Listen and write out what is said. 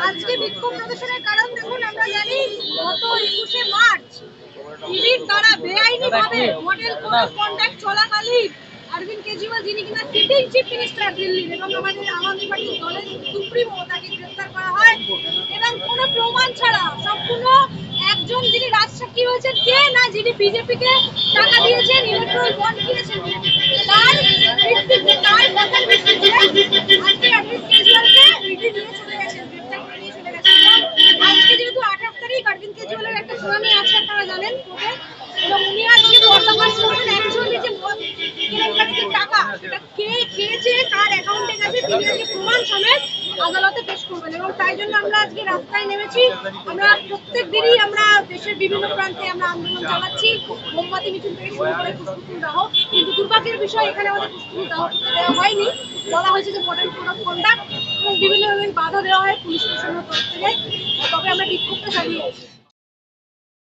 আজকে বিক্ষোভ প্রদর্শনের কারণ দেখুন, আমরা জানি গত একুশে মার্চ ইডির দ্বারা বেআইনি ভাবে মডেল কন্ডাক্ট চলাকালীন অরবিন্দ কেজরিওয়াল, যিনি কিনা সিটিং চিফ মিনিস্টার দিল্লির এবং আমাদের আম আদমি পার্টির দলের সুপ্রিমো তাকে গ্রেফতার করা হয় এবং কোনো প্রমাণ ছাড়া সম্পূর্ণ একজন যিনি রাজসাক্ষী হয়েছেন কে না যিনি বিজেপিকে টাকা দিয়েছেন ইলেকট্রাল বন্ড কিনেছেন তার আপনারা জানেন এবং উনি আজকে পর্দাফাশ করবেন অ্যাকচুয়ালি যে মদ কেলেঙ্কারিতে টাকা কে খেয়েছে, কার অ্যাকাউন্টে গেছে, তিনি আজকে প্রমাণ সমেত আদালতে পেশ করবেন এবং তাই জন্য আমরা আজকে রাস্তায় নেমেছি। আমরা প্রত্যেক দিনই আমরা দেশের বিভিন্ন প্রান্তে আমরা আন্দোলন চালাচ্ছি। মোমবাতি মিছিল থেকে শুরু করে দাহ, কিন্তু দুর্ভাগ্যের বিষয়, এখানে আমাদের পুষ্পফুল দাহ দেওয়া হয়নি। বলা হয়েছে যে মডেল কোড অফ কন্ডাক্ট এবং বিভিন্নভাবে বাধা দেওয়া হয় পুলিশ প্রশাসনের তরফ থেকে। তবে আমরা বিক্ষোভটা চালিয়ে